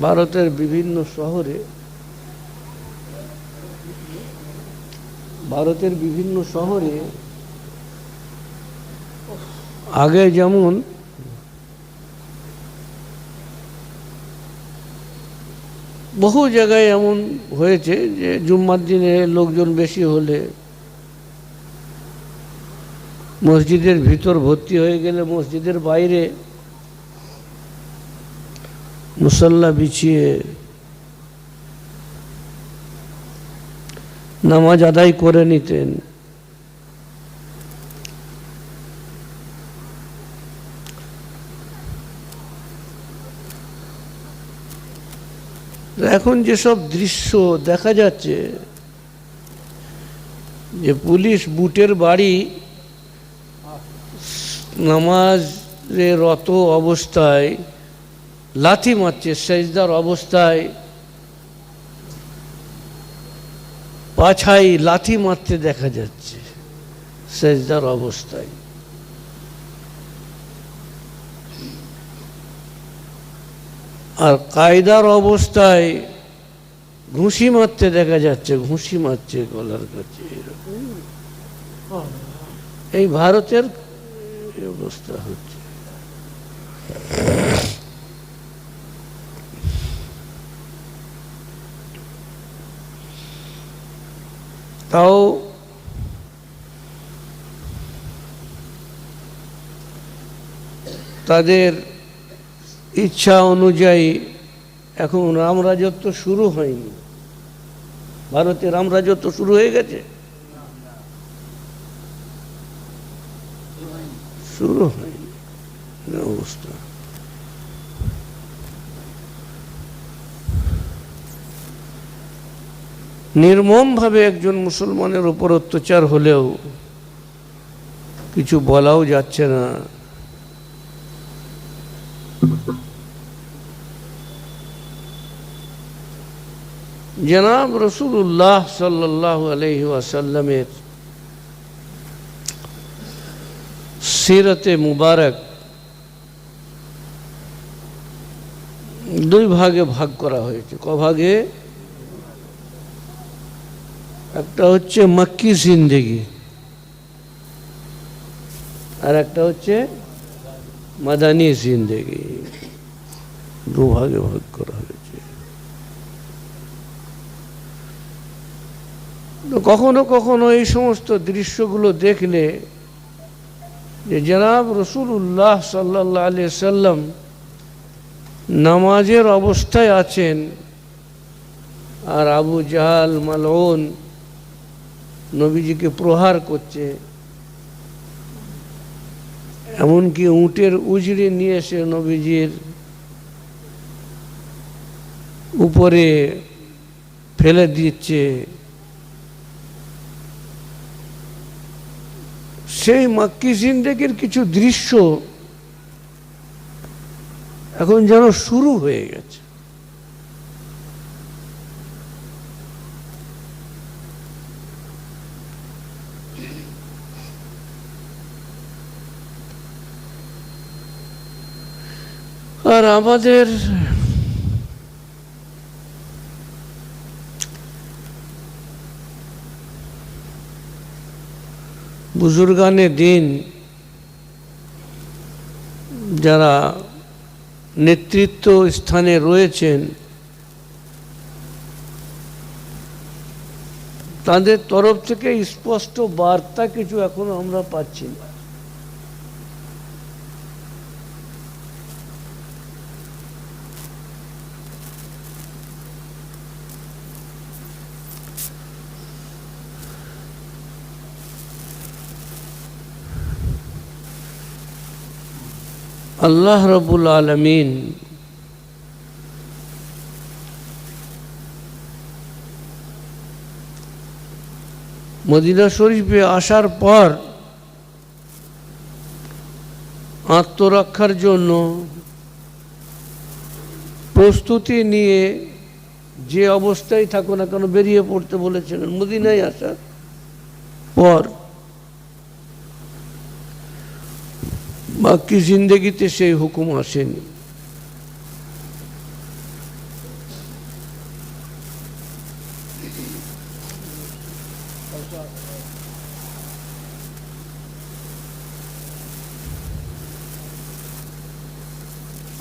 ভারতের বিভিন্ন শহরে, ভারতের বিভিন্ন শহরে আগে যেমন বহু জায়গায় এমন হয়েছে যে জুম্মার দিনে লোকজন বেশি হলে মসজিদের ভিতর ভর্তি হয়ে গেলে মসজিদের বাইরে মুসল্লা বিছিয়ে নামাজ আদায় করে নিতেন। এখন যেসব দৃশ্য দেখা যাচ্ছে, যে পুলিশ বুটের বাড়ি নামাজে রত অবস্থায় লাথি মারছে, সেজদার অবস্থায় পাছাই লাথি মারতে দেখা যাচ্ছে, সেজদার অবস্থায় আর কায়দার অবস্থায় ঘুষি মারতে দেখা যাচ্ছে, ঘুষি মারছে গলার কাছে। এই ভারতের অবস্থা হচ্ছে তাও তাদের ইচ্ছা অনুযায়ী এখন রামরাজত্ব শুরু হয়নি। ভারতে রামরাজত্ব শুরু হয়ে গেছে? শুরু হয়নি এই অবস্থা নির্মমভাবে একজন মুসলমানের উপর অত্যাচার হলেও কিছু বলাও যাচ্ছে না। জনাব রসুল্লাহ সাল্লাহ আলহি ওয়াসাল্লামের সিরতে মুবারক দুই ভাগে ভাগ করা হয়েছে। ক ভাগে একটা হচ্ছে মক্কি জিন্দেগি। আর একটা হচ্ছে মাদানি জিন্দেগি। দুভাগে ভাগ করা হয়েছে। কখনো কখনো এই সমস্ত দৃশ্যগুলো দেখলে যে জনাব রসুল্লাহ সাল্লাহ আলি সাল্লাম নামাজের অবস্থায় আছেন আর আবু জাহাল মালউন নবীজিকে প্রহার করছে। এমনকি উটের উজড়ে নিয়ে এসে নবীজির উপরে ফেলে দিচ্ছে। সেই মাক্কি জিন্দেগির কিছু দৃশ্য এখন যেন শুরু হয়ে গেছে। আমাদের বুজুর্গানে দিন যারা নেতৃত্ব স্থানে রয়েছেন, তাদের তরফ থেকে স্পষ্ট বার্তা কিছু এখনও আমরা পাচ্ছি না। আল্লাহ রবুল আলমিন মদিনা শরীফে আসার পর আত্মরক্ষার জন্য প্রস্তুতি নিয়ে যে অবস্থায় থাকো না কেন, বেরিয়ে পড়তে বলেছিলেন। মদিনায় আসার পর বাকি জিন্দগিতে সেই হুকুম আসেনি।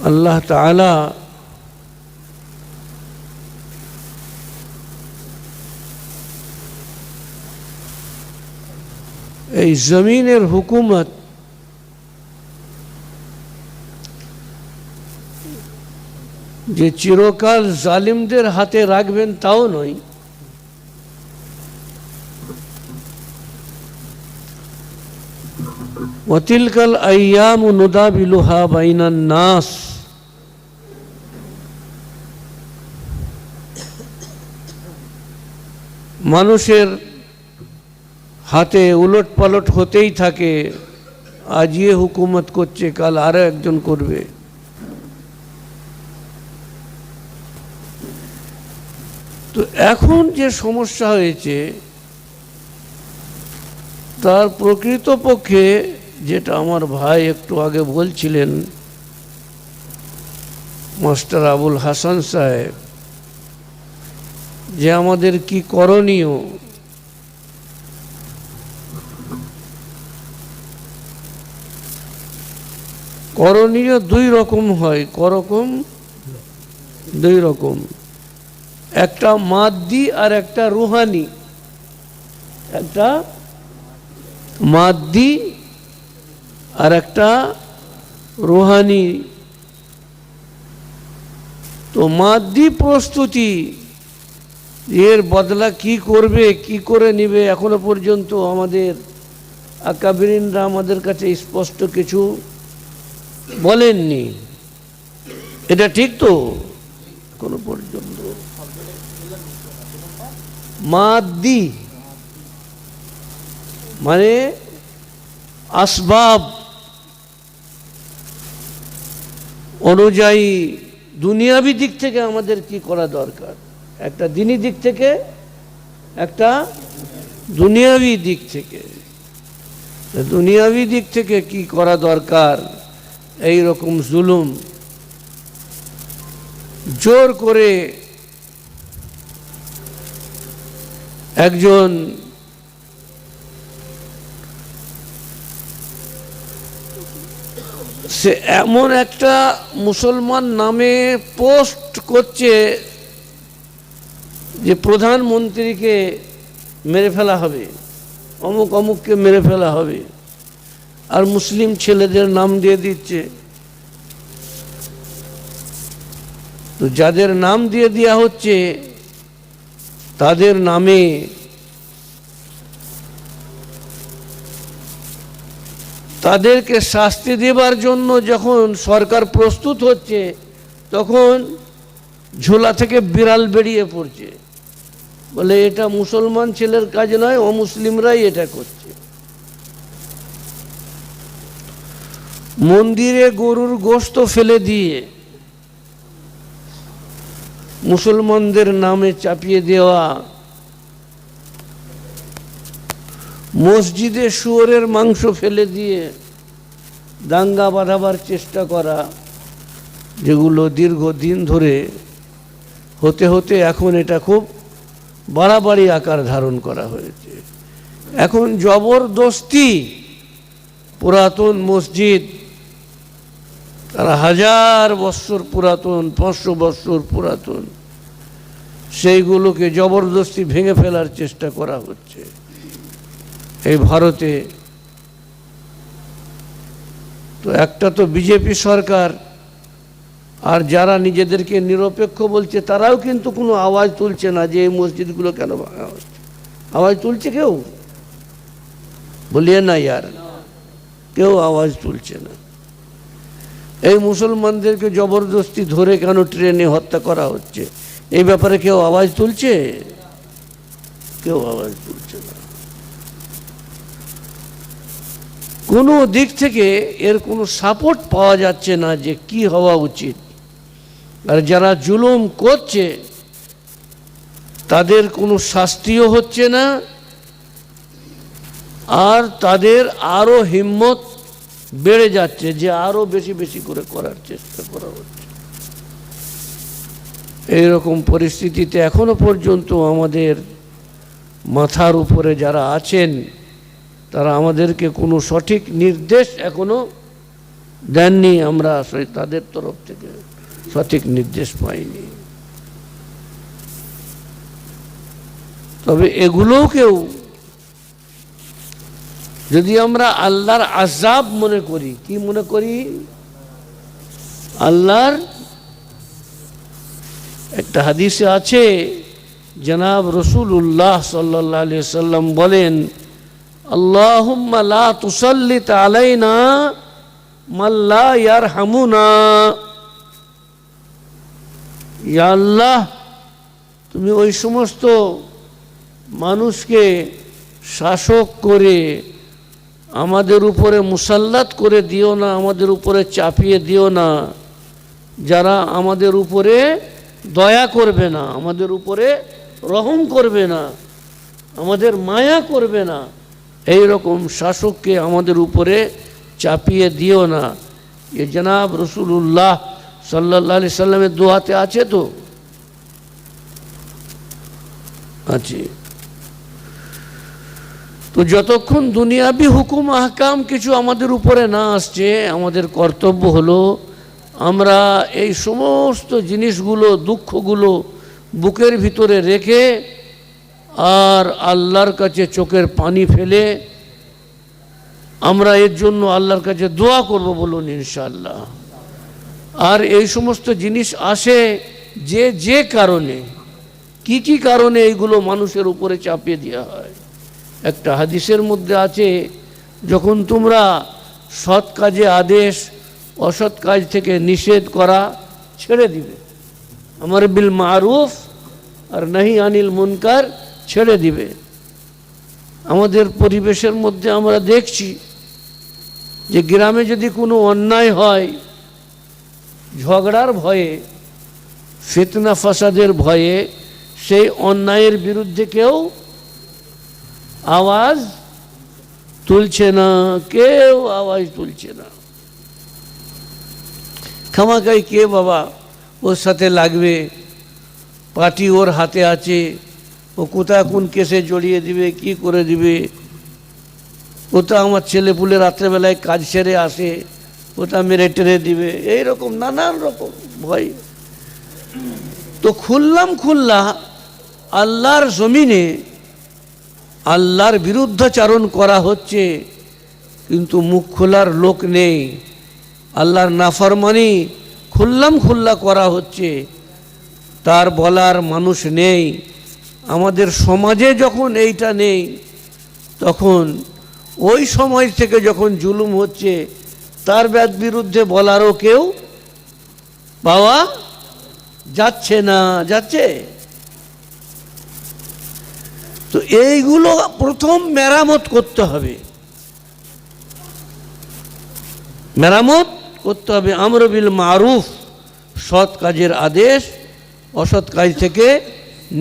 আল্লাহ তালা এই জমিনের হুকুমত যে চিরকাল জালিমদের হাতে রাখবেন তাও নয়। ওয়াতিলকাল আইয়াম নুদাবিলুহা বাইনান নাস। মানুষের হাতে উলট পালট হতেই থাকে আজ ইয়ে হুকুমত করছে, কাল আরও একজন করবে। তো এখন যে সমস্যা হয়েছে, তার প্রকৃতপক্ষে যেটা আমার ভাই একটু আগে বলছিলেন, মাস্টার আবুল হাসান সাহেব, যে আমাদের কি করণীয়? করণীয় দুই রকম হয়। করকম, দুই রকম। একটা মাদ্দি আর একটা রুহানি। একটা মাদ্দি আর একটা রুহানি। তো মাদ্দি প্রস্তুতি, এর বদলা কি করবে, কি করে নিবে এখনও পর্যন্ত আমাদের আকাবিরিনরা আমাদের কাছে স্পষ্ট কিছু বলেননি। এটা ঠিক তো? এখনও পর্যন্ত। মাদ্দি। মানে আসবাব অনুযায়ী দুনিয়াবি দিক থেকে আমাদের কি করা দরকার? একটা দিনী দিক থেকে, একটা দুনিয়াবি দিক থেকে। দুনিয়াবি দিক থেকে কি করা দরকার? এই রকম জুলুম। জোর করে একজন সে এমন একটা মুসলমান নামে পোস্ট করছে যে প্রধানমন্ত্রীকে মেরে ফেলা হবে, অমুক অমুককে মেরে ফেলা হবে, আর মুসলিম ছেলেদের নাম দিয়ে দিচ্ছে। তো যাদের নাম দিয়ে দেওয়া হচ্ছে তাদের নামে তাদেরকে শাস্তি দেবার জন্য যখন সরকার প্রস্তুত হচ্ছে, তখন ঝোলা থেকে বিড়াল বেরিয়ে পড়ছে। বলে, এটা মুসলমান ছেলের কাজ নয় ও মুসলিমরাই এটা করছে। মন্দিরে গরুর গোস্ত ফেলে দিয়ে মুসলমানদের নামে চাপিয়ে দেওয়া। মসজিদে শুয়োরের মাংস ফেলে দিয়ে দাঙ্গা বাঁধাবার চেষ্টা করা, যেগুলো দীর্ঘদিন ধরে হতে হতে এখন এটা খুব বাড়াবাড়ি আকার ধারণ করা হয়েছে। এখন জবরদস্তি পুরাতন মসজিদ তারা হাজার বৎসর পুরাতন, পাঁচশো বৎসর পুরাতন। সেইগুলোকে জবরদস্তি ভেঙে ফেলার চেষ্টা করা হচ্ছে। এই ভারতে তো একটা তো বিজেপি সরকার, আর যারা নিজেদেরকে নিরপেক্ষ বলছে, তারাও কিন্তু কোনো আওয়াজ তুলছে না যে এই মসজিদগুলো কেন ভাঙা হচ্ছে। আওয়াজ তুলছে কেউ? বলিয়ে না ইয়ার। কেউ আওয়াজ তুলছে না। এই মুসলমানদেরকে জবরদস্তি ধরে কেন ট্রেনে হত্যা করা হচ্ছে? এই ব্যাপারে কেউ আওয়াজ তুলছে? কেউ আওয়াজ তুলছে না। কোনো দিক থেকে এর কোনো সাপোর্ট পাওয়া যাচ্ছে না যে কি হওয়া উচিত। আর যারা জুলুম করছে, তাদের কোনো শাস্তিও হচ্ছে না। আর তাদের আরও হিম্মত বেড়ে যাচ্ছে যে আরও বেশি বেশি করে করার চেষ্টা করা হচ্ছে। এইরকম পরিস্থিতিতে এখনও পর্যন্ত আমাদের মাথার উপরে যারা আছেন, তারা আমাদেরকে কোনো সঠিক নির্দেশ এখনও দেননি। আমরা আসলে তাদের তরফ থেকে সঠিক নির্দেশ পাইনি। তবে এগুলোকেও যদি আমরা আল্লাহর আজাব মনে করি, কি মনে করি? আল্লাহর একটা হাদিসে আছে, জনাব রসুল্লাহ সাল্লাহ আলি সাল্লাম বলেন, আল্লাহুম্মা লা তুসাল্লিত আলাইনা মাল্লা ইয়ারহামুনা। ইয়া আল্লাহ, তুমি ওই সমস্ত মানুষকে শাসক করে আমাদের উপরে মুসাল্লাত করে দিও না, আমাদের উপরে চাপিয়ে দিও না। যারা আমাদের উপরে দয়া করবে না, আমাদের উপরে রহম করবে না, আমাদের মায়া করবে না এই রকম শাসককে আমাদের উপরে চাপিয়ে দিও না। এ জনাব রসুল্লাহ সাল্লাহ আলি সাল্লামের দোয়াতে আছে তো? আছে। তো যতক্ষণ দুনিয়াবি হুকুম, আহকাম কিছু আমাদের উপরে না আসছে, আমাদের কর্তব্য হলো আমরা এই সমস্ত জিনিসগুলো, দুঃখগুলো বুকের ভিতরে রেখে আর আল্লাহর কাছে চোখের পানি ফেলে আমরা এর জন্য আল্লাহর কাছে দোয়া করব বলুন ইনশাল্লাহ আর এই সমস্ত জিনিস আসে যে যে কারণে, কি কি কারণে এইগুলো মানুষের উপরে চাপিয়ে দেওয়া হয়? একটা হাদিসের মধ্যে আছে, যখন তোমরা সৎ কাজে আদেশ, অসৎ কাজ থেকে নিষেধ করা ছেড়ে দিবে। আমার বিল মারুফ আর নাহি আনিল মুনকার ছেড়ে দিবে। আমাদের পরিবেশের মধ্যে আমরা দেখছি যে গ্রামে যদি কোনো অন্যায় হয়, ঝগড়ার ভয়ে, ফিতনা ফাসাদের ভয়ে, সেই অন্যায়ের বিরুদ্ধে কেউ আওয়াজ তুলছে না, কেউ আওয়াজ তুলছে না। খামাকাই কে বাবা, ওর সাথে লাগবে? পার্টি ওর হাতে আছে, ও কোথায় কোন কেসে জড়িয়ে দিবে, কি করে দিবে? ওটা আমার ছেলে পুলে রাত্রেবেলায় কাজ সেরে আসে ওটা মেরে টেরে দিবে এই রকম নানান রকম ভয়। তো খুললাম খুল্লা, আল্লাহর জমিনে আল্লাহর বিরুদ্ধাচারণ করা হচ্ছে, কিন্তু মুখ খোলার লোক নেই। আল্লাহর নাফরমানি খুল্লাম খুল্লা করা হচ্ছে, তার বলার মানুষ নেই। আমাদের সমাজে যখন এইটা নেই, তখন ওই সময় থেকে যখন জুলুম হচ্ছে, তার ব্যাদ বিরুদ্ধে বলারও কেউ পাওয়া যাচ্ছে না, যাচ্ছে? তো এইগুলো প্রথম মেরামত করতে হবে। মেরামত করতে হবে আমরবিল মারুফ, সৎ কাজের আদেশ, অসৎ কাজ থেকে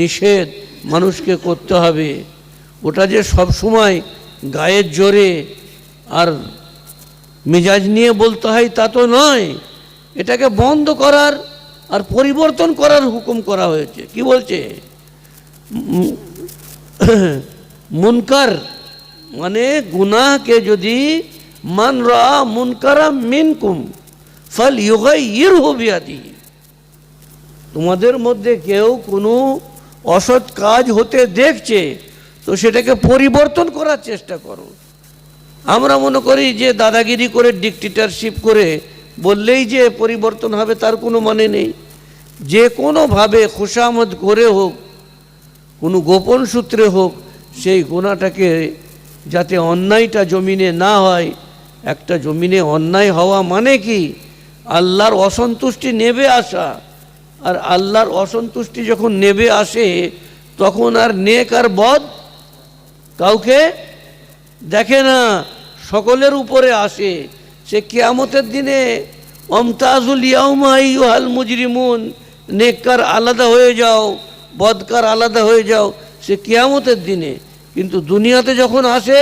নিষেধ মানুষকে করতে হবে। ওটা যে সব সময় গায়ের জোরে আর মেজাজ নিয়ে বলতে হয় তা তো নয়। এটাকে বন্ধ করার আর পরিবর্তন করার হুকুম করা হয়েছে। কি বলছে? মুনকার মানে গুনাহকে যদি মান রা মুনকারা মিনকুম ফল ইউগাই ইর হবিয়াদি তোমাদের মধ্যে কেউ কোনো অসৎ কাজ হতে দেখছে, তো সেটাকে পরিবর্তন করার চেষ্টা করো। আমরা মনে করি যে দাদাগিরি করে ডিকটেটারশিপ করে বললেই যে পরিবর্তন হবে তার কোনো মানে নেই। যে কোনোভাবে খুশামদ করে হোক কোনো গোপন সূত্রে হোক, সেই গোনাটাকে যাতে অন্যায়টা জমিনে না হয়, একটা জমিনে অন্যায় হওয়া মানে কি? আল্লাহর অসন্তুষ্টি নেবে আসা আর আল্লাহর অসন্তুষ্টি যখন নেবে আসে, তখন আর নেক আর বদ কাউকে দেখে না, সকলের উপরে আসে। সে কেয়ামতের দিনে, অমতাজুল ইয়াউমাইহাল মুজরিমুন, নেককার আলাদা হয়ে যাও বদকার আলাদা হয়ে যাও, সে কিয়ামতের দিনে। কিন্তু দুনিয়াতে যখন আসে,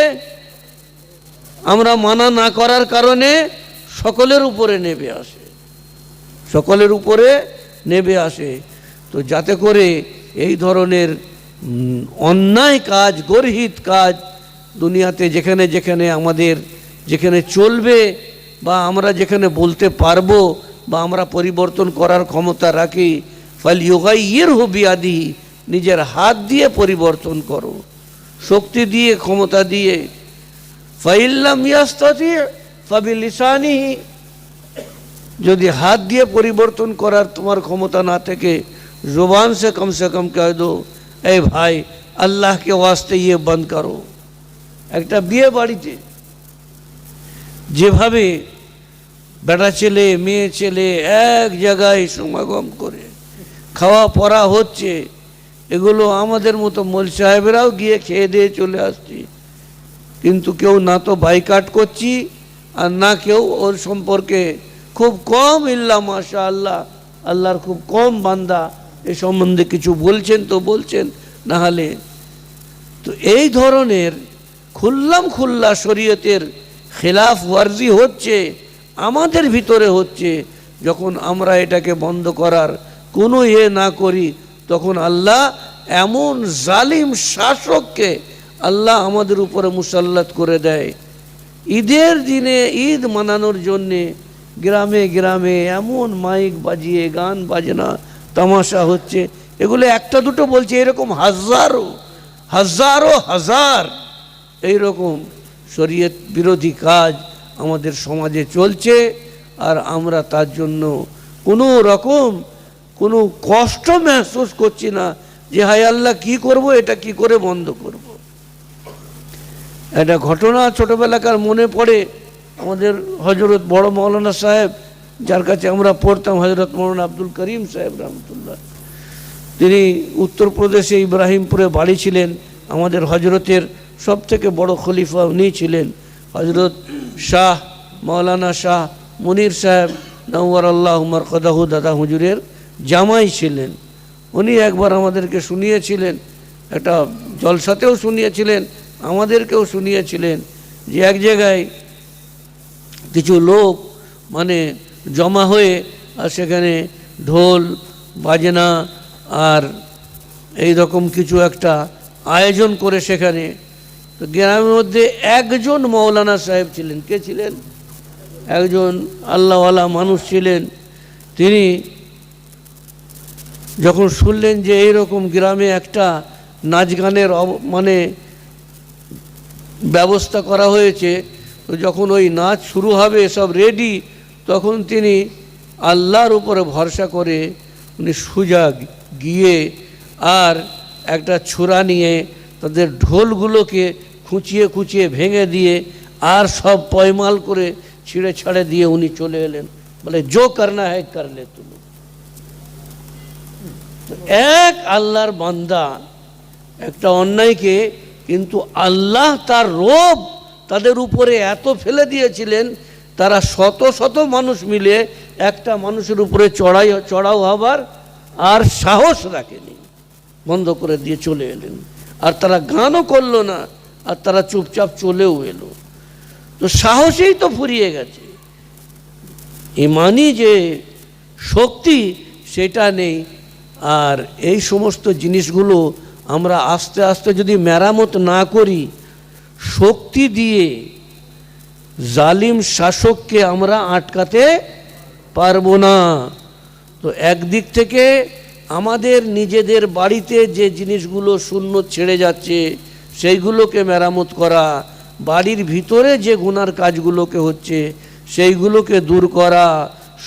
আমরা মানা না করার কারণে সকলের উপরে নেবে আসে। সকলের উপরে নেবে আসে। তো যাতে করে এই ধরনের অন্যায় কাজ, গর্হিত কাজ দুনিয়াতে যেখানে যেখানে আমাদের, যেখানে চলবে বা আমরা যেখানে বলতে পারব বা আমরা পরিবর্তন করার ক্ষমতা রাখি ফল যোগাই ইয়ের নিজের হাত দিয়ে পরিবর্তন করো, শক্তি দিয়ে, ক্ষমতা দিয়ে। ফাইল্লাম ফাবিলিসানি যদি হাত দিয়ে পরিবর্তন করার তোমার ক্ষমতা না থেকে, জোবান সে কম সে কম কহ দো, এই ভাই, আল্লাহকে ওয়াস্তে ইয়ে বন্ধ করো। একটা বিয়ে বাড়িতে। যেভাবে বেটা ছেলে, মেয়ে ছেলে এক জায়গায় সমাগম করে। খাওয়া পড়া হচ্ছে। এগুলো আমাদের মতো মোল সাহেবেরাও গিয়ে খেয়ে দিয়ে চলে আসছি। কিন্তু কেউ না তো বাইকাট করছি, আর না কেউ ওর সম্পর্কে খুব কম ইল্লা মাশা আল্লাহ আল্লাহর খুব কম বান্দা। এ সম্বন্ধে কিছু বলছেন তো বলছেন, না হলে। তো এই ধরনের খুল্লাম খুল্লা শরীয়তের খেলাফ ওয়ার্জি হচ্ছে, আমাদের ভিতরে হচ্ছে, যখন আমরা এটাকে বন্ধ করার কোনো ইয়ে না করি, তখন আল্লাহ এমন জালিম শাসককে আল্লাহ আমাদের উপরে মুসাল্লাত করে দেয়। ঈদের দিনে ঈদ মানানোর জন্যে গ্রামে গ্রামে এমন মাইক বাজিয়ে, গান বাজনা, তামাশা হচ্ছে। এগুলো একটা দুটো বলছে, এরকম হাজারো হাজারো, হাজার এইরকম শরীয়ত বিরোধী কাজ আমাদের সমাজে চলছে, আর আমরা তার জন্য কোনো রকম কোনো কষ্ট মেহসুস করছি না যে হায় আল্লাহ, কি করব? এটা কি করে বন্ধ করব। একটা ঘটনা ছোটবেলাকার মনে পড়ে। আমাদের হজরত বড় মৌলানা সাহেব, যার কাছে আমরা পড়তাম হজরত মৌলানা আব্দুল করিম সাহেব রহমতুল্লাহ। তিনি উত্তরপ্রদেশে ইব্রাহিমপুরে বাড়ি ছিলেন। আমাদের হজরতের সব থেকে বড় খলিফা উনি ছিলেন। হজরত শাহ, মৌলানা শাহ মুনির সাহেব নওয়ার আল্লাহ উমর কদাহু দাদা হুজুরের জামাই ছিলেন। উনি একবার আমাদেরকে শুনিয়েছিলেন, একটা জলসাতেও শুনিয়েছিলেন, আমাদেরকেও শুনিয়েছিলেন যে এক জায়গায় কিছু লোক মানে জমা হয়ে আর সেখানে ঢোল, বাজনা আর এই রকম কিছু একটা আয়োজন করে সেখানে। তো গ্রামের মধ্যে একজন মৌলানা সাহেব ছিলেন। কে ছিলেন? একজন আল্লাহওয়ালা মানুষ ছিলেন। তিনি যখন শুনলেন যে এইরকম গ্রামে একটা নাচ গানের মানে ব্যবস্থা করা হয়েছে, তো যখন ওই নাচ শুরু হবে, সব রেডি তখন তিনি আল্লাহর উপরে ভরসা করে উনি সুজা গিয়ে আর একটা ছুরা নিয়ে তাদের ঢোলগুলোকে খুঁচিয়ে খুঁচিয়ে ভেঙে দিয়ে আর সব পয়মাল করে ছিঁড়ে ছাড়ে দিয়ে উনি চলে এলেন। বলে, জো করনা হ্যাঁ করলে তুমি তো এক আল্লাহর বান্দা, একটা অন্যায়কে কিন্তু আল্লাহ তার রোব তাদের উপরে এত ফেলে দিয়েছিলেন, তারা শত শত মানুষ মিলে একটা মানুষের উপরে চড়াই, চড়াও হবার আর সাহস রাখেনি। বন্ধ করে দিয়ে চলে এলেন। আর তারা গানও করল না, আর তারা চুপচাপ চলেও এলো। তো সাহসেই তো ফুরিয়ে গেছে। ইমানি যে শক্তি, সেটা নেই। আর এই সমস্ত জিনিসগুলো আমরা আস্তে আস্তে যদি মেরামত না করি, শক্তি দিয়ে জালিম শাসককে আমরা আটকাতে পারব না। তো একদিক থেকে আমাদের নিজেদের বাড়িতে যে জিনিসগুলো শূন্য ছেড়ে যাচ্ছে, সেইগুলোকে মেরামত করা, বাড়ির ভিতরে যে গুনার কাজগুলোকে হচ্ছে, সেইগুলোকে দূর করা,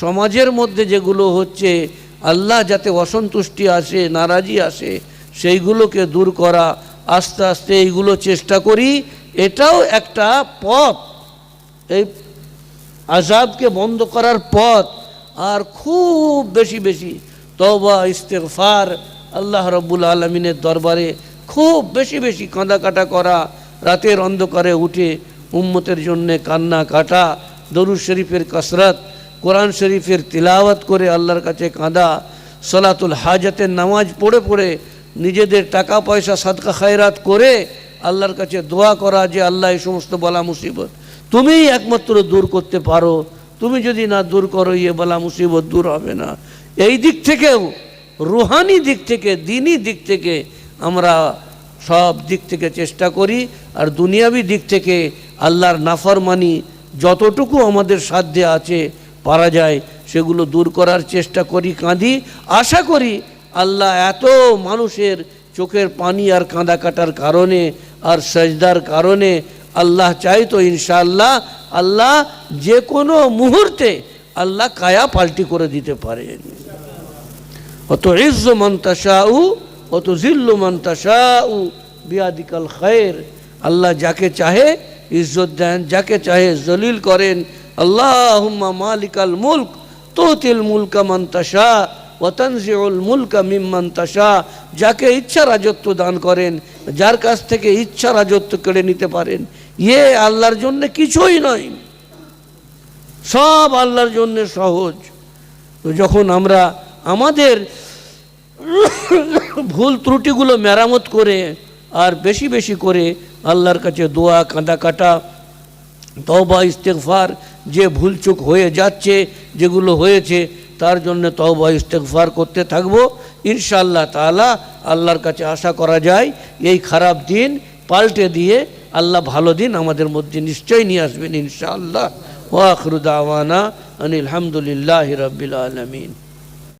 সমাজের মধ্যে যেগুলো হচ্ছে আল্লাহ যাতে অসন্তুষ্টি আসে, নারাজি আসে, সেইগুলোকে দূর করা, আস্তে আস্তে এইগুলো চেষ্টা করি, এটাও একটা পথ। এই আজাবকে বন্ধ করার পথ, আর খুব বেশি বেশি তবা ইস্তেগফার, আল্লাহ রব্বুল আলমিনের দরবারে খুব বেশি বেশি কাঁদা কাটা করা, রাতের অন্ধকারে উঠে উম্মতের জন্যে কান্না কাটা, দরুদ শরীফের কসরত কোরআন শরীফের তিলাওয়াত করে আল্লাহর কাছে কাঁদা, সলাতুল হাজাতের নামাজ পড়ে পড়ে নিজেদের টাকা পয়সা সাদকা খায়রাত করে আল্লাহর কাছে দোয়া করা যে আল্লাহ এই সমস্ত বলা মুসিবত তুমিই একমাত্র দূর করতে পারো, তুমি যদি না দূর করো ইয়ে বলা মুসিবত দূর হবে না। এই দিক থেকেও, রুহানি দিক থেকে দিনই দিক থেকে আমরা সব দিক থেকে চেষ্টা করি আর দুনিয়াবি দিক থেকে আল্লাহর নাফরমানি যতটুকু আমাদের সাধ্যে আছে পারা যায়, সেগুলো দূর করার চেষ্টা করি, কাঁদি। আশা করি আল্লাহ এত মানুষের চোখের পানি আর কাঁদা কাটার কারণে আর সজদার কারণে আল্লাহ চাই তো ইনশাআল্লাহ আল্লাহ যে কোনো মুহূর্তে আল্লাহ কায়া পাল্টি করে দিতে পারেন। অত ইজ্জ মন্তাশাউ অত জিল্লু মন্তাশাউ বিয়াদিকাল খায়ের। আল্লাহ যাকে চাহে ইজ্জত দেন, যাকে চাহে জলিল করেন আল্লাহ মালিকাল মুলক, তোতিল মুলকা মন্তাশা ওয়াতানজিউল মুলকা মিম্মান যাকে ইচ্ছা রাজত্ব দান করেন, যার কাছ থেকে ইচ্ছা রাজত্ব কেড়ে নিতে পারেন। ইয়ে আল্লাহর জন্য কিছুই নয়। সব আল্লাহর জন্য সহজ। তো যখন আমরা আমাদের ভুল ত্রুটিগুলো মেরামত করে আর বেশি বেশি করে আল্লাহর কাছে দোয়া কাঁদা কাটা তওবা ইস্তেকফার যে ভুলচুক হয়ে যাচ্ছে, যেগুলো হয়েছে, তার জন্য তওবা ইস্তেকফার করতে থাকব। ইনশাআল্লাহ তাআলা আল্লাহর কাছে আশা করা যায়, এই খারাপ দিন পাল্টে দিয়ে আল্লাহ ভালো দিন আমাদের মধ্যে নিশ্চয়ই নিয়ে আসবেন ইনশাআল্লাহ। ওয়াখরুদ আওয়ানা আনিল হামদুলিল্লাহ রবিল আলমিন।